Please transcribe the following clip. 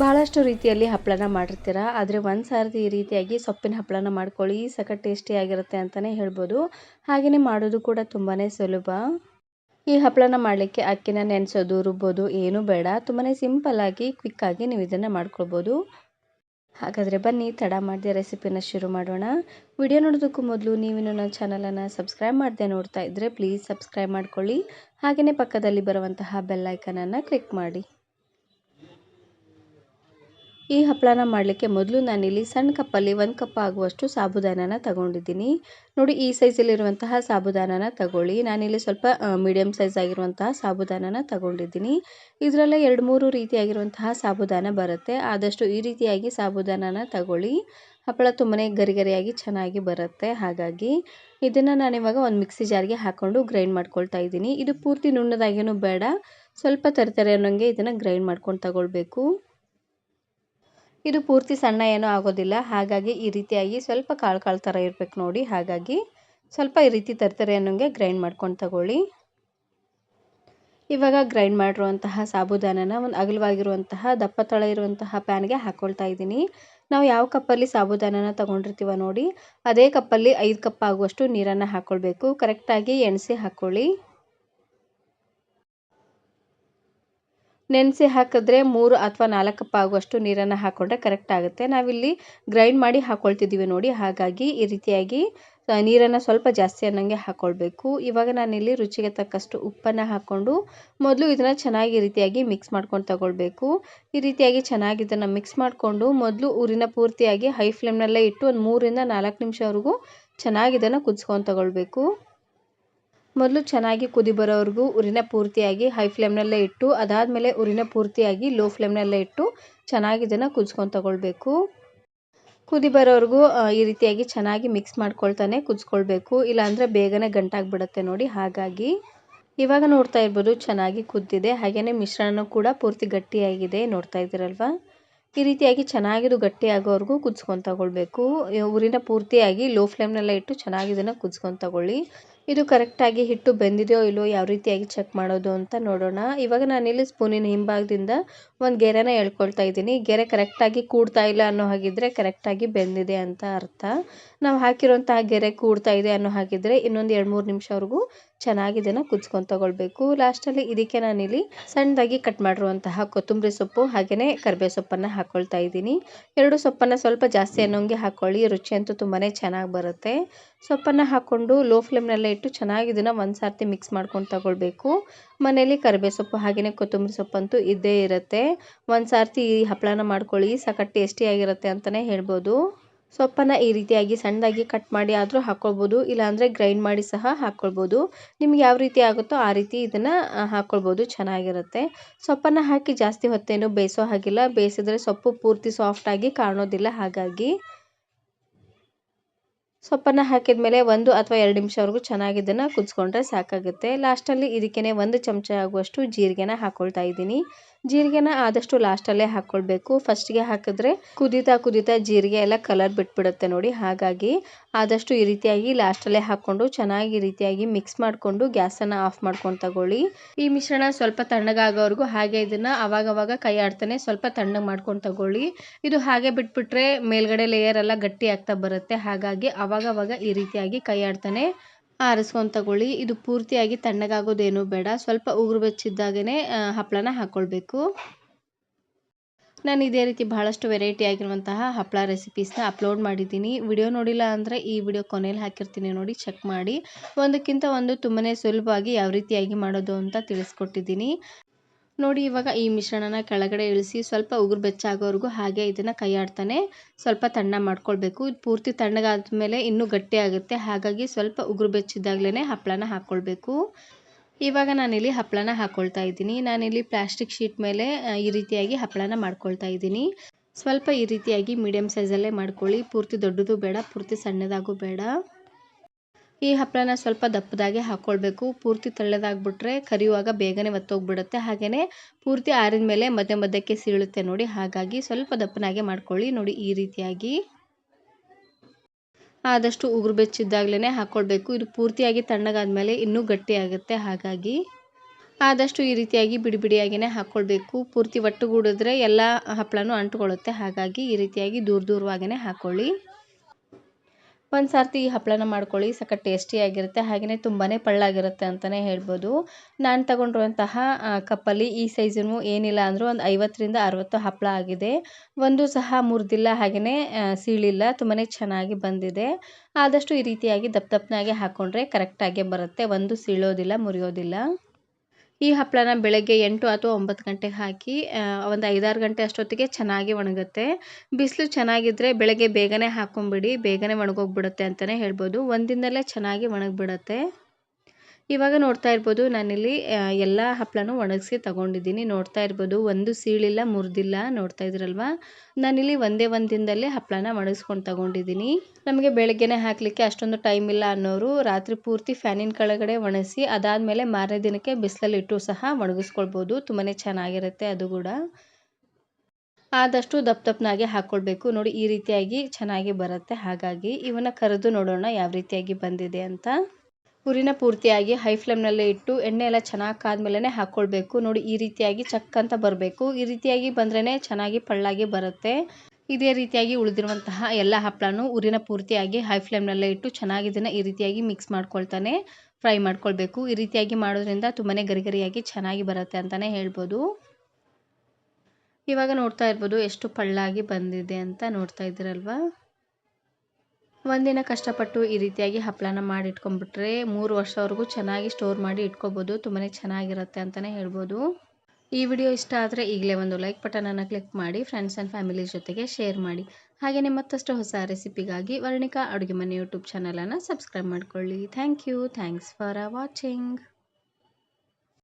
ಬಹಳಷ್ಟು ರೀತಿಯಲ್ಲಿ ಹಪ್ಪಳನ ಮಾಡಿರ್ತೀರ, ಆದರೆ ಒಂದು ಸಾರಿ ಈ ರೀತಿಯಾಗಿ ಸೊಪ್ಪಿನ ಹಪ್ಪಳನ ಮಾಡ್ಕೊಳ್ಳಿ, ಸಖತ್ ಟೇಸ್ಟಿಯಾಗಿರುತ್ತೆ ಅಂತಲೇ ಹೇಳ್ಬೋದು. ಹಾಗೆಯೇ ಮಾಡೋದು ಕೂಡ ತುಂಬಾ ಸುಲಭ. ಈ ಹಪ್ಪಳನ ಮಾಡಲಿಕ್ಕೆ ಅಕ್ಕಿನ ನೆನೆಸೋದು, ರುಬ್ಬೋದು ಏನೂ ಬೇಡ. ತುಂಬಾ ಸಿಂಪಲ್ಲಾಗಿ ಕ್ವಿಕ್ಕಾಗಿ ನೀವು ಇದನ್ನು ಮಾಡ್ಕೊಳ್ಬೋದು. ಹಾಗಾದರೆ ಬನ್ನಿ, ತಡ ಮಾಡಿದೆ ರೆಸಿಪಿನ ಶುರು ಮಾಡೋಣ. ವಿಡಿಯೋ ನೋಡೋದಕ್ಕೂ ಮೊದಲು ನೀವು ನನ್ನ ಚಾನಲನ್ನು ಸಬ್ಸ್ಕ್ರೈಬ್ ಮಾಡದೆ ನೋಡ್ತಾ ಇದ್ದರೆ ಪ್ಲೀಸ್ ಸಬ್ಸ್ಕ್ರೈಬ್ ಮಾಡ್ಕೊಳ್ಳಿ. ಹಾಗೆಯೇ ಪಕ್ಕದಲ್ಲಿ ಬರುವಂತಹ ಬೆಲ್ಲೈಕನನ್ನು ಕ್ಲಿಕ್ ಮಾಡಿ. ಈ ಹಪ್ಪಳನ ಮಾಡಲಿಕ್ಕೆ ಮೊದಲು ನಾನಿಲ್ಲಿ ಸಣ್ಣ ಕಪ್ಪಲ್ಲಿ ಒಂದು ಕಪ್ ಆಗುವಷ್ಟು ಸಾಬುದಾನನ ತಗೊಂಡಿದ್ದೀನಿ. ನೋಡಿ, ಈ ಸೈಜಲ್ಲಿರುವಂತಹ ಸಾಬುದಾನನ ತಗೊಳ್ಳಿ. ನಾನಿಲ್ಲಿ ಸ್ವಲ್ಪ ಮೀಡಿಯಮ್ ಸೈಜ್ ಆಗಿರುವಂತಹ ಸಾಬುದಾನನ ತಗೊಂಡಿದ್ದೀನಿ. ಇದರಲ್ಲೇ ಎರಡು ಮೂರು ರೀತಿಯಾಗಿರುವಂತಹ ಸಾಬುದಾನ ಬರುತ್ತೆ. ಆದಷ್ಟು ಈ ರೀತಿಯಾಗಿ ಸಾಬುದಾನನ ತಗೊಳ್ಳಿ. ಹಪ್ಪಳ ತುಂಬನೇ ಗರಿಗರಿಯಾಗಿ ಚೆನ್ನಾಗಿ ಬರುತ್ತೆ. ಹಾಗಾಗಿ ಇದನ್ನು ನಾನಿವಾಗ ಒಂದು ಮಿಕ್ಸಿ ಜಾರ್ಗೆ ಹಾಕ್ಕೊಂಡು ಗ್ರೈಂಡ್ ಮಾಡ್ಕೊಳ್ತಾ ಇದ್ದೀನಿ. ಇದು ಪೂರ್ತಿ ನುಣ್ಣದಾಗೇನು ಬೇಡ. ಸ್ವಲ್ಪ ತರತರೆ ಅನ್ನೋಂಗೆ ಇದನ್ನು ಗ್ರೈಂಡ್ ಮಾಡ್ಕೊಂಡು ತಗೊಳ್ಬೇಕು. ಇದು ಪೂರ್ತಿ ಸಣ್ಣ ಏನೂ ಆಗೋದಿಲ್ಲ. ಹಾಗಾಗಿ ಈ ರೀತಿಯಾಗಿ ಸ್ವಲ್ಪ ಕಾಳು ಕಾಳು ಥರ ಇರಬೇಕು ನೋಡಿ. ಹಾಗಾಗಿ ಸ್ವಲ್ಪ ಈ ರೀತಿ ತರ್ತಾರೆ ಅನ್ನೋಂಗೆ ಗ್ರೈಂಡ್ ಮಾಡ್ಕೊಂಡು ತಗೊಳ್ಳಿ. ಇವಾಗ ಗ್ರೈಂಡ್ ಮಾಡಿರುವಂತಹ ಸಾಬುದಾನನ ಒಂದು ಅಗಲವಾಗಿರುವಂತಹ ದಪ್ಪ ತಳ ಇರುವಂತಹ ಪ್ಯಾನ್ಗೆ ಹಾಕ್ಕೊಳ್ತಾ ಇದ್ದೀನಿ. ನಾವು ಯಾವ ಕಪ್ಪಲ್ಲಿ ಸಾಬುದಾನನ ತೊಗೊಂಡಿರ್ತೀವ ನೋಡಿ. ಅದೇ ಕಪ್ಪಲ್ಲಿ ಐದು ಕಪ್ ಆಗುವಷ್ಟು ನೀರನ್ನು ಹಾಕ್ಕೊಳ್ಬೇಕು ಕರೆಕ್ಟಾಗಿ ಎಣಸಿ ಹಾಕ್ಕೊಳ್ಳಿ ನೆನೆಸಿ ಹಾಕಿದ್ರೆ ಮೂರು ಅಥವಾ ನಾಲ್ಕು ಆಗುವಷ್ಟು ನೀರನ್ನು ಹಾಕ್ಕೊಂಡ್ರೆ ಕರೆಕ್ಟ್ ಆಗುತ್ತೆ. ನಾವಿಲ್ಲಿ ಗ್ರೈಂಡ್ ಮಾಡಿ ಹಾಕ್ಕೊಳ್ತಿದ್ದೀವಿ ನೋಡಿ. ಹಾಗಾಗಿ ಈ ರೀತಿಯಾಗಿ ನೀರನ್ನು ಸ್ವಲ್ಪ ಜಾಸ್ತಿ ಅನ್ನಂಗೆ ಹಾಕ್ಕೊಳ್ಬೇಕು ಇವಾಗ ನಾನಿಲ್ಲಿ ರುಚಿಗೆ ತಕ್ಕಷ್ಟು ಉಪ್ಪನ್ನು ಹಾಕ್ಕೊಂಡು ಮೊದಲು ಇದನ್ನು ಚೆನ್ನಾಗಿ ರೀತಿಯಾಗಿ ಮಿಕ್ಸ್ ಮಾಡ್ಕೊಂಡು ತಗೊಳ್ಬೇಕು. ಈ ರೀತಿಯಾಗಿ ಚೆನ್ನಾಗಿ ಇದನ್ನು ಮಿಕ್ಸ್ ಮಾಡಿಕೊಂಡು ಮೊದಲು ಊರಿನ ಪೂರ್ತಿಯಾಗಿ ಹೈ ಫ್ಲೇಮ್ನಲ್ಲೇ ಇಟ್ಟು ಒಂದು ಮೂರಿಂದ ನಾಲ್ಕು ನಿಮಿಷವರೆಗೂ ಚೆನ್ನಾಗಿ ಇದನ್ನು ಕುದಿಸ್ಕೊಂಡು ತಗೊಳ್ಬೇಕು. ಮೊದಲು ಚೆನ್ನಾಗಿ ಕುದಿ ಬರೋವರೆಗೂ ಉರಿನ ಪೂರ್ತಿಯಾಗಿ ಹೈ ಫ್ಲೇಮ್ನಲ್ಲೇ ಇಟ್ಟು, ಅದಾದಮೇಲೆ ಉರಿನ ಪೂರ್ತಿಯಾಗಿ ಲೋ ಫ್ಲೇಮ್ನಲ್ಲೇ ಇಟ್ಟು ಚೆನ್ನಾಗಿ ಇದನ್ನು ಕುದಿಸ್ಕೊಂಡು ತಗೊಳ್ಬೇಕು. ಕುದಿ ಬರೋವರೆಗೂ ಈ ರೀತಿಯಾಗಿ ಚೆನ್ನಾಗಿ ಮಿಕ್ಸ್ ಮಾಡ್ಕೊಳ್ತಾನೆ ಕುದಿಸ್ಕೊಳ್ಬೇಕು. ಇಲ್ಲಾಂದರೆ ಬೇಗನೆ ಗಂಟಾಗ್ಬಿಡುತ್ತೆ ನೋಡಿ ಹಾಗಾಗಿ. ಇವಾಗ ನೋಡ್ತಾ ಇರ್ಬೋದು ಚೆನ್ನಾಗಿ ಕುದ್ದಿದೆ. ಹಾಗೆಯೇ ಮಿಶ್ರಣ ಕೂಡ ಪೂರ್ತಿ ಗಟ್ಟಿಯಾಗಿದೆ. ನೋಡ್ತಾ ಇದ್ದೀರಲ್ವ? ಈ ರೀತಿಯಾಗಿ ಚೆನ್ನಾಗಿದು ಗಟ್ಟಿ ಆಗೋವರೆಗೂ ಕುದಿಸ್ಕೊಂಡು ತಗೊಳ್ಬೇಕು. ಊರಿನ ಪೂರ್ತಿಯಾಗಿ ಲೋ ಫ್ಲೇಮ್ನೆಲ್ಲ ಇಟ್ಟು ಚೆನ್ನಾಗಿ ಇದನ್ನು ಕುದಿಸ್ಕೊಂಡು ತಗೊಳ್ಳಿ. ಇದು ಕರೆಕ್ಟಾಗಿ ಹಿಟ್ಟು ಬೆಂದಿದೆಯೋ ಇಲ್ಲೋ ಯಾವ ರೀತಿಯಾಗಿ ಚೆಕ್ ಮಾಡೋದು ಅಂತ ನೋಡೋಣ. ಇವಾಗ ನಾನಿಲ್ಲಿ ಸ್ಪೂನಿನ ಹಿಂಭಾಗದಿಂದ ಒಂದು ಗೆರೆನ ಎಳ್ಕೊಳ್ತಾ ಇದ್ದೀನಿ. ಗೆರೆ ಕರೆಕ್ಟಾಗಿ ಕೂಡ್ತಾ ಇಲ್ಲ ಅನ್ನೋ ಹಾಗಿದ್ರೆ ಕರೆಕ್ಟಾಗಿ ಬೆಂದಿದೆ ಅಂತ ಅರ್ಥ. ನಾವು ಹಾಕಿರೋಂತಹ ಗೆರೆ ಕೂಡ್ತಾ ಇದೆ ಅನ್ನೋ ಹಾಗಿದ್ರೆ ಇನ್ನೊಂದು ಎರಡು ಮೂರು ನಿಮಿಷವರೆಗೂ ಚೆನ್ನಾಗಿ ಇದನ್ನು ಕುದಿಸ್ಕೊಂಡು ತಗೊಳ್ಬೇಕು. ಲಾಸ್ಟಲ್ಲಿ ಇದಕ್ಕೆ ನಾನಿಲ್ಲಿ ಸಣ್ಣದಾಗಿ ಕಟ್ ಮಾಡಿರುವಂತಹ ಕೊತ್ತಂಬರಿ ಸೊಪ್ಪು ಹಾಗೆಯೇ ಕರಿಬೇ ಸೊಪ್ಪನ್ನು ಹಾಕ್ಕೊಳ್ತಾ ಇದ್ದೀನಿ. ಎರಡು ಸೊಪ್ಪನ್ನು ಸ್ವಲ್ಪ ಜಾಸ್ತಿ ಅನ್ನೋಂಗೆ ಹಾಕ್ಕೊಳ್ಳಿ ರುಚಿ ಅಂತೂ ತುಂಬಾ ಚೆನ್ನಾಗಿ ಬರುತ್ತೆ. ಸೊಪ್ಪನ್ನು ಹಾಕ್ಕೊಂಡು ಲೋ ಫ್ಲೇಮ್ನಲ್ಲೇ ಇಟ್ಟು ಚೆನ್ನಾಗಿ ಇದನ್ನು ಒಂದು ಸಾರ್ತಿ ಮಿಕ್ಸ್ ಮಾಡ್ಕೊಂಡು ತಗೊಳ್ಬೇಕು. ಮನೇಲಿ ಕರಿಬೇವು ಸೊಪ್ಪು ಹಾಗೆಯೇ ಕೊತ್ತಂಬರಿ ಸೊಪ್ಪಂತೂ ಇದ್ದೇ ಇರುತ್ತೆ. ಒಂದು ಸಾರ್ತಿ ಈ ಹಪ್ಪಳನ ಮಾಡ್ಕೊಳ್ಳಿ. ಸಖತ್ ಟೇಸ್ಟಿಯಾಗಿರುತ್ತೆ ಅಂತಲೇ ಹೇಳ್ಬೋದು. ಸೊಪ್ಪನ್ನು ಈ ರೀತಿಯಾಗಿ ಸಣ್ಣದಾಗಿ ಕಟ್ ಮಾಡಿ ಆದರೂ ಹಾಕ್ಕೊಳ್ಬೋದು ಇಲ್ಲಾಂದರೆ ಗ್ರೈಂಡ್ ಮಾಡಿ ಸಹ ಹಾಕ್ಕೊಳ್ಬೋದು ನಿಮ್ಗೆ ಯಾವ ರೀತಿ ಆಗುತ್ತೋ ಆ ರೀತಿ ಇದನ್ನು ಹಾಕ್ಕೊಳ್ಬೋದು ಚೆನ್ನಾಗಿರುತ್ತೆ. ಸೊಪ್ಪನ್ನು ಹಾಕಿ ಜಾಸ್ತಿ ಹೊತ್ತೇನು ಬೇಯಿಸೋ ಹಾಗಿಲ್ಲ. ಬೇಯಿಸಿದ್ರೆ ಸೊಪ್ಪು ಪೂರ್ತಿ ಸಾಫ್ಟಾಗಿ ಕಾಣೋದಿಲ್ಲ. ಹಾಗಾಗಿ ಸೊಪ್ಪನ್ನು ಹಾಕಿದ ಒಂದು ಅಥವಾ ಎರಡು ನಿಮಿಷವರೆಗೂ ಚೆನ್ನಾಗಿ ಇದನ್ನು ಕುದಿಸ್ಕೊಂಡ್ರೆ ಸಾಕಾಗುತ್ತೆ. ಲಾಸ್ಟಲ್ಲಿ ಇದಕ್ಕೇ ಒಂದು ಚಮಚ ಆಗುವಷ್ಟು ಜೀರಿಗೆನ ಹಾಕ್ಕೊಳ್ತಾ ಇದ್ದೀನಿ. ಜೀರಿಗೆನ ಆದಷ್ಟು ಲಾಸ್ಟಲ್ಲೇ ಹಾಕ್ಕೊಳ್ಬೇಕು ಫಸ್ಟ್ಗೆ ಹಾಕಿದ್ರೆ ಕುದೀತಾ ಕುದೀತಾ ಜೀರಿಗೆ ಎಲ್ಲ ಕಲರ್ ಬಿಟ್ಬಿಡುತ್ತೆ ನೋಡಿ ಹಾಗಾಗಿ ಆದಷ್ಟು ಈ ರೀತಿಯಾಗಿ ಲಾಸ್ಟಲ್ಲೇ ಹಾಕ್ಕೊಂಡು ಚೆನ್ನಾಗಿ ರೀತಿಯಾಗಿ ಮಿಕ್ಸ್ ಮಾಡಿಕೊಂಡು ಗ್ಯಾಸನ್ನು ಆಫ್ ಮಾಡ್ಕೊಂಡು ತಗೊಳ್ಳಿ. ಈ ಮಿಶ್ರಣ ಸ್ವಲ್ಪ ತಣ್ಣಗಾಗೋವರೆಗೂ ಹಾಗೆ ಇದನ್ನು ಅವಾಗವಾಗ ಕೈ ಆಡ್ತಾನೆ ಸ್ವಲ್ಪ ತಣ್ಣಗೆ ಮಾಡ್ಕೊಂಡು ತಗೊಳ್ಳಿ. ಇದು ಹಾಗೆ ಬಿಟ್ಬಿಟ್ರೆ ಮೇಲ್ಗಡೆ ಲೇಯರ್ ಎಲ್ಲ ಗಟ್ಟಿ ಆಗ್ತಾ ಬರುತ್ತೆ. ಹಾಗಾಗಿ ಅವಾಗವಾಗ ಈ ರೀತಿಯಾಗಿ ಕೈ ಆಡ್ತಾನೆ ಆರಿಸ್ಕೊಂಡು ತಗೊಳ್ಳಿ. ಇದು ಪೂರ್ತಿಯಾಗಿ ತಣ್ಣಗಾಗೋದೇನು ಬೇಡ. ಸ್ವಲ್ಪ ಉಗುರು ಬೆಚ್ಚಿದ್ದಾಗೇ ಹಪ್ಪಳನ ಹಾಕ್ಕೊಳ್ಬೇಕು ನಾನು ಇದೇ ರೀತಿ ಬಹಳಷ್ಟು ವೆರೈಟಿ ಆಗಿರುವಂತಹ ಹಪ್ಪಳ ರೆಸಿಪೀಸ್ನ ಅಪ್ಲೋಡ್ ಮಾಡಿದ್ದೀನಿ. ವಿಡಿಯೋ ನೋಡಿಲ್ಲ ಅಂದರೆ ಈ ವಿಡಿಯೋ ಕೊನೆಯಲ್ಲಿ ಹಾಕಿರ್ತೀನಿ ನೋಡಿ ಚೆಕ್ ಮಾಡಿ. ಒಂದಕ್ಕಿಂತ ಒಂದು ತುಂಬಾ ಸುಲಭವಾಗಿ ಯಾವ ರೀತಿಯಾಗಿ ಮಾಡೋದು ಅಂತ ತಿಳಿಸ್ಕೊಟ್ಟಿದ್ದೀನಿ. ನೋಡಿ, ಇವಾಗ ಈ ಮಿಶ್ರಣನ ಕೆಳಗಡೆ ಇಳಿಸಿ ಸ್ವಲ್ಪ ಉಗುರು ಬೆಚ್ಚಾಗೋವರೆಗೂ ಹಾಗೆ ಇದನ್ನು ಕೈಯಾಡ್ತಾನೆ ಸ್ವಲ್ಪ ತಣ್ಣ ಮಾಡ್ಕೊಳ್ಬೇಕು. ಪೂರ್ತಿ ತಣ್ಣಗಾದ ಮೇಲೆ ಇನ್ನೂ ಗಟ್ಟಿ ಆಗುತ್ತೆ. ಹಾಗಾಗಿ ಸ್ವಲ್ಪ ಉಗುರು ಬೆಚ್ಚಿದ್ದಾಗಲೇ ಹಪ್ಪಳನ ಹಾಕ್ಕೊಳ್ಬೇಕು ಇವಾಗ ನಾನಿಲ್ಲಿ ಹಪ್ಪಳನ ಹಾಕ್ಕೊಳ್ತಾ ಇದ್ದೀನಿ. ನಾನಿಲ್ಲಿ ಪ್ಲಾಸ್ಟಿಕ್ ಶೀಟ್ ಮೇಲೆ ಈ ರೀತಿಯಾಗಿ ಹಪ್ಪಳನ ಮಾಡ್ಕೊಳ್ತಾ ಇದ್ದೀನಿ. ಸ್ವಲ್ಪ ಈ ರೀತಿಯಾಗಿ ಮೀಡಿಯಮ್ ಸೈಜಲ್ಲೇ ಮಾಡ್ಕೊಳ್ಳಿ. ಪೂರ್ತಿ ದೊಡ್ಡದು ಬೇಡ, ಪೂರ್ತಿ ಸಣ್ಣದಾಗೂ ಬೇಡ. ಈ ಹಪ್ಪಳನ ಸ್ವಲ್ಪ ದಪ್ಪದಾಗೆ ಹಾಕ್ಕೊಳ್ಬೇಕು ಪೂರ್ತಿ ತೆಳ್ಳದಾಗ್ಬಿಟ್ರೆ ಕರಿಯುವಾಗ ಬೇಗನೆ ಒತ್ತೋಗ್ಬಿಡುತ್ತೆ. ಹಾಗೆಯೇ ಪೂರ್ತಿ ಆರಿದ ಮೇಲೆ ಮಧ್ಯ ಮಧ್ಯಕ್ಕೆ ಸೀಳುತ್ತೆ ನೋಡಿ. ಹಾಗಾಗಿ ಸ್ವಲ್ಪ ದಪ್ಪನಾಗೆ ಮಾಡ್ಕೊಳ್ಳಿ ನೋಡಿ ಈ ರೀತಿಯಾಗಿ. ಆದಷ್ಟು ಉಗುರು ಬೆಚ್ಚಿದ್ದಾಗಲೇ ಹಾಕ್ಕೊಳ್ಬೇಕು ಇದು ಪೂರ್ತಿಯಾಗಿ ತಣ್ಣಗಾದ್ಮೇಲೆ ಇನ್ನೂ ಗಟ್ಟಿ ಆಗುತ್ತೆ ಹಾಗಾಗಿ ಆದಷ್ಟು ಈ ರೀತಿಯಾಗಿ ಬಿಡಿ ಬಿಡಿಯಾಗಿಯೇ ಹಾಕ್ಕೊಳ್ಬೇಕು ಪೂರ್ತಿ ಒಟ್ಟುಗೂಡಿದ್ರೆ ಎಲ್ಲ ಹಪ್ಪಳನೂ ಅಂಟ್ಕೊಳ್ಳುತ್ತೆ. ಹಾಗಾಗಿ ಈ ರೀತಿಯಾಗಿ ದೂರ ದೂರವಾಗಿಯೇ ಹಾಕ್ಕೊಳ್ಳಿ ಒಂದು ಸರ್ತಿ ಈ ಹಪ್ಪಳನ ಮಾಡ್ಕೊಳ್ಳಿ, ಸಖತ್ ಟೇಸ್ಟಿಯಾಗಿರುತ್ತೆ ಹಾಗೆಯೇ ತುಂಬಾ ಪಳ್ಳಾಗಿರುತ್ತೆ ಅಂತಲೇ ಹೇಳ್ಬೋದು. ನಾನು ತಗೊಂಡಿರುವಂತಹ ಕಪ್ಪಲ್ಲಿ ಈ ಸೈಜನ್ನು ಏನಿಲ್ಲ ಅಂದರೂ ಒಂದು ಐವತ್ತರಿಂದ ಅರವತ್ತು ಹಪ್ಪಳ ಆಗಿದೆ. ಒಂದು ಸಹ ಮುರಿದಿಲ್ಲ ಹಾಗೆಯೇ ಸೀಳಿಲ್ಲ ತುಂಬಾ ಚೆನ್ನಾಗಿ ಬಂದಿದೆ. ಆದಷ್ಟು ಈ ರೀತಿಯಾಗಿ ದಪ್ಪ ದಪ್ಪನಾಗೆ ಹಾಕ್ಕೊಂಡ್ರೆ ಕರೆಕ್ಟಾಗೇ ಬರುತ್ತೆ. ಒಂದು ಸೀಳೋದಿಲ್ಲ, ಮುರಿಯೋದಿಲ್ಲ. ಈ ಹಪ್ಪಳನ ಬೆಳಗ್ಗೆ ಎಂಟು ಅಥವಾ ಒಂಬತ್ತು ಗಂಟೆಗೆ ಹಾಕಿ ಒಂದು ಐದಾರು ಗಂಟೆ ಅಷ್ಟೊತ್ತಿಗೆ ಚೆನ್ನಾಗಿ ಒಣಗುತ್ತೆ. ಬಿಸಿಲು ಚೆನ್ನಾಗಿದ್ದರೆ ಬೆಳಗ್ಗೆ ಬೇಗನೆ ಹಾಕ್ಕೊಂಬಿಡಿ ಬೇಗನೆ ಒಣಗೋಗ್ಬಿಡುತ್ತೆ ಅಂತಲೇ ಹೇಳ್ಬೋದು. ಒಂದಿನದಲ್ಲೇ ಚೆನ್ನಾಗಿ ಒಣಗಿಬಿಡುತ್ತೆ. ಇವಾಗ ನೋಡ್ತಾ ಇರ್ಬೋದು ನಾನಿಲ್ಲಿ ಎಲ್ಲ ಹಪ್ಪಳನೂ ಒಣಗಿಸಿ ತಗೊಂಡಿದ್ದೀನಿ. ನೋಡ್ತಾ ಇರ್ಬೋದು, ಒಂದು ಸೀಳಿಲ್ಲ, ಮುರಿದಿಲ್ಲ ನೋಡ್ತಾ ಇದ್ರಲ್ವಾ? ನಾನಿಲ್ಲಿ ಒಂದೇ ಒಂದು ದಿನದಲ್ಲಿ ಹಪ್ಪಳನ ಒಣಗಿಸ್ಕೊಂಡು ತಗೊಂಡಿದ್ದೀನಿ. ನಮಗೆ ಬೆಳಗ್ಗೆನೆ ಹಾಕಲಿಕ್ಕೆ ಅಷ್ಟೊಂದು ಟೈಮ್ ಇಲ್ಲ ಅನ್ನೋರು, ರಾತ್ರಿ ಪೂರ್ತಿ ಫ್ಯಾನಿನ ಕೆಳಗಡೆ ಒಣಗಿಸಿ, ಅದಾದಮೇಲೆ ಮಾರನೇ ದಿನಕ್ಕೆ ಬಿಸಿಲಲ್ಲಿ ಇಟ್ಟು ಸಹ ಒಣಗಿಸ್ಕೊಳ್ಬೋದು. ತುಂಬಾ ಚೆನ್ನಾಗಿರುತ್ತೆ ಅದು ಕೂಡ. ಆದಷ್ಟು ದಪ್ಪ ದಪ್ಪನಾಗೆ ಹಾಕ್ಕೊಳ್ಬೇಕು ನೋಡಿ, ಈ ರೀತಿಯಾಗಿ ಚೆನ್ನಾಗಿ ಬರುತ್ತೆ. ಹಾಗಾಗಿ, ಇವನ್ನ ಕರೆದು ನೋಡೋಣ ಯಾವ ರೀತಿಯಾಗಿ ಬಂದಿದೆ ಅಂತ. ಉರಿನ ಪೂರ್ತಿಯಾಗಿ ಹೈ ಫ್ಲೇಮ್ನಲ್ಲೇ ಇಟ್ಟು ಎಣ್ಣೆ ಎಲ್ಲ ಚೆನ್ನಾಗಿ ಕಾದ್ಮೇಲೆ ಹಾಕ್ಕೊಳ್ಬೇಕು ನೋಡಿ, ಈ ರೀತಿಯಾಗಿ ಚಕ್ ಅಂತ ಬರಬೇಕು. ಈ ರೀತಿಯಾಗಿ ಬಂದ್ರೇ ಚೆನ್ನಾಗಿ ಪಳ್ಳಾಗಿ ಬರುತ್ತೆ. ಇದೇ ರೀತಿಯಾಗಿ ಉಳಿದಿರುವಂತಹ ಎಲ್ಲ ಹಪ್ಪಳನೂ ಉರಿನ ಪೂರ್ತಿಯಾಗಿ ಹೈ ಫ್ಲೇಮ್ನಲ್ಲೇ ಇಟ್ಟು ಚೆನ್ನಾಗಿ ಇದನ್ನು ಈ ರೀತಿಯಾಗಿ ಮಿಕ್ಸ್ ಮಾಡ್ಕೊಳ್ತಾನೆ ಫ್ರೈ ಮಾಡ್ಕೊಳ್ಬೇಕು. ಈ ರೀತಿಯಾಗಿ ಮಾಡೋದ್ರಿಂದ ತುಂಬಾ ಗರಿಗರಿಯಾಗಿ ಚೆನ್ನಾಗಿ ಬರುತ್ತೆ ಅಂತಲೇ ಹೇಳ್ಬೋದು. ಇವಾಗ ನೋಡ್ತಾ ಇರ್ಬೋದು ಎಷ್ಟು ಪಳ್ಳಾಗಿ ಬಂದಿದೆ ಅಂತ ನೋಡ್ತಾ ಇದ್ದೀರಲ್ವಾ? ಒಂದಿನ ಕಷ್ಟಪಟ್ಟು ಈ ರೀತಿಯಾಗಿ ಹಪ್ಪಳನ ಮಾಡಿ ಇಟ್ಕೊಂಡ್ಬಿಟ್ರೆ ಮೂರು ವರ್ಷವರೆಗೂ ಚೆನ್ನಾಗಿ ಸ್ಟೋರ್ ಮಾಡಿ ಇಟ್ಕೋಬೋದು ತುಂಬಾ ಚೆನ್ನಾಗಿರುತ್ತೆ ಅಂತಲೇ ಹೇಳ್ಬೋದು. ಈ ವಿಡಿಯೋ ಇಷ್ಟ ಆದರೆ ಈಗಲೇ ಒಂದು ಲೈಕ್ ಬಟನನ್ನು ಕ್ಲಿಕ್ ಮಾಡಿ ಫ್ರೆಂಡ್ಸ್ ಆ್ಯಂಡ್ ಫ್ಯಾಮಿಲಿ ಜೊತೆಗೆ ಶೇರ್ ಮಾಡಿ. ಹಾಗೆಯೇ ಮತ್ತಷ್ಟು ಹೊಸ ರೆಸಿಪಿಗಾಗಿ ವರ್ಣಿಕಾ ಅಡುಗೆ ಮನೆ ಯೂಟ್ಯೂಬ್ ಚಾನಲನ್ನು ಸಬ್ಸ್ಕ್ರೈಬ್ ಮಾಡ್ಕೊಳ್ಳಿ. Thank you thanks for watching